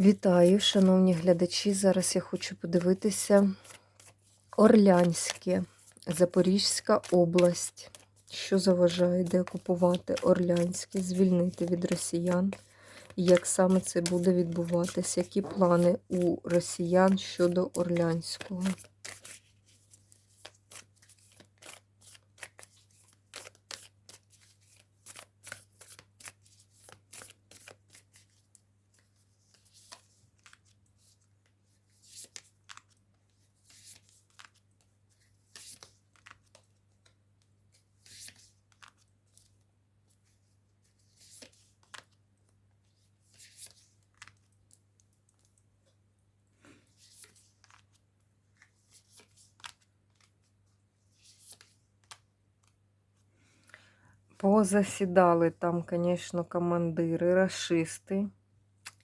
Вітаю, шановні глядачі. Зараз я хочу подивитися Орлянське, Запорізька область. Що заважає де окупувати Орлянське, звільнити від росіян? Як саме це буде відбуватися? Які плани у росіян щодо Орлянського? Позасідали там, звісно, командири, рашисти.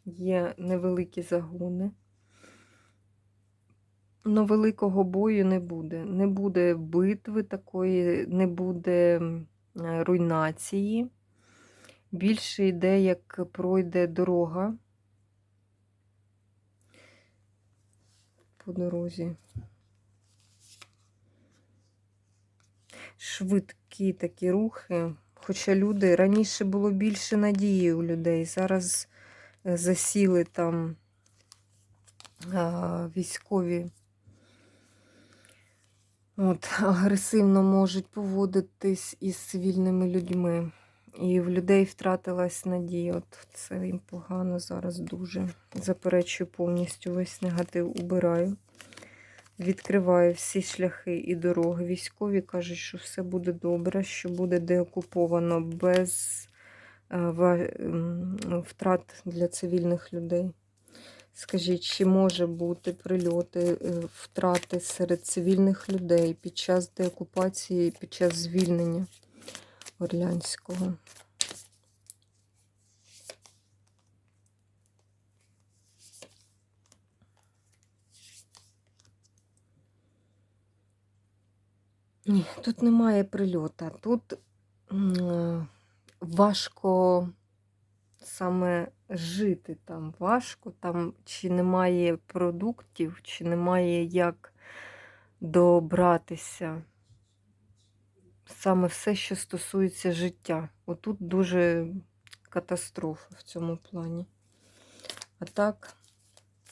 Є невеликі загони. Но великого бою не буде. Не буде битви такої, не буде е, руйнації. Більше йде, як пройде дорога по дорозі. Швидкі такі рухи. Хоча люди раніше було більше надії у людей. Зараз е, засіли там а, військові. От, агресивно можуть поводитись із цивільними людьми. І в людей втратилась надія. От це їм погано зараз дуже. Заперечую повністю весь негатив убираю. Відкриваю всі шляхи і дороги. Військові кажуть, що все буде добре, що буде деокуповано без е, втрат для цивільних людей. Скажіть, чи може бути прильоти, е, втрати серед цивільних людей під час деокупації, під час звільнення Орлянського? Ні, тут немає прильота. Тут важко саме жити там. Важко, там чи немає продуктів, чи немає як добратися. Саме все, що стосується життя. Отут дуже катастрофа в цьому плані. А так,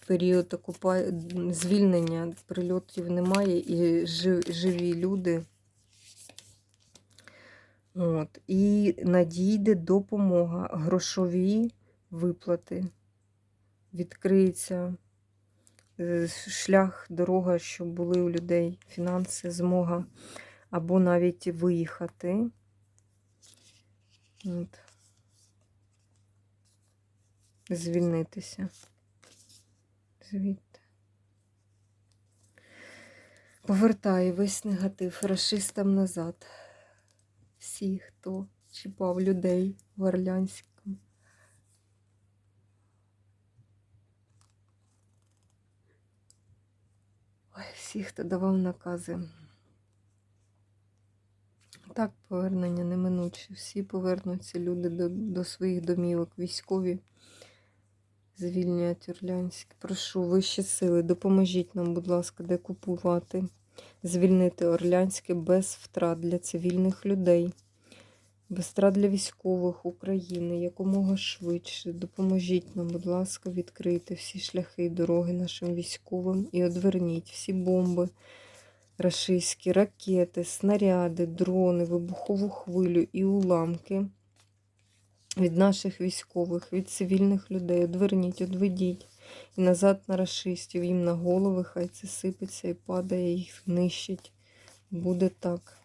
період окупа... звільнення прильотів немає і жи- живі люди. От. І надійде допомога, грошові виплати. Відкриється е, шлях, дорога, щоб були у людей фінанси, змога або навіть виїхати. От. Звільнитися. Звідти. Повертаю весь негатив расистам назад. Всі, хто чіпав людей в Орлянському. Ой, всі, хто давав накази. Так, повернення неминуче. Всі повернуться люди до, до своїх домівок, військові. Звільнять Орлянськ. Прошу, вищі сили, допоможіть нам, будь ласка, де купувати, звільнити Орлянське без втрат для цивільних людей, без втрат для військових України, якомога швидше. Допоможіть нам, будь ласка, відкрити всі шляхи і дороги нашим військовим і одверніть всі бомби, рашистські, ракети, снаряди, дрони, вибухову хвилю і уламки від наших військових, від цивільних людей. Одверніть, одведіть. І назад на расистів, їм на голови, хай це сипеться і падає, їх нищить. Буде так.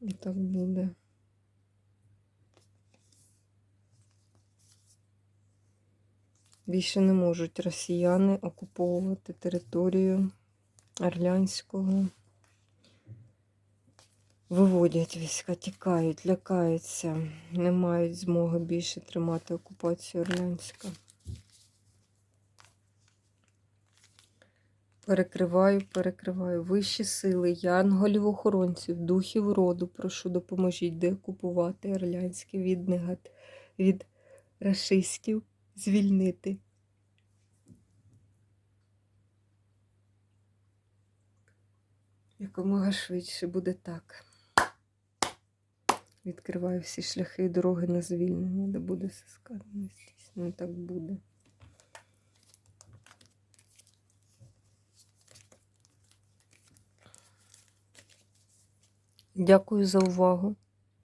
І так буде. Більше не можуть росіяни окуповувати територію Орлянського. Виводять війська, тікають, лякаються, не мають змоги більше тримати окупацію Орлянська. Перекриваю, перекриваю. Вищі сили, янголів-охоронців, духів роду, прошу допоможіть деокупувати Орлянське від негат, від рашистів звільнити. Якомога швидше буде так. Відкриваю всі шляхи і дороги на звільнення, де буде все сказано. Дійсно, так буде. Дякую за увагу.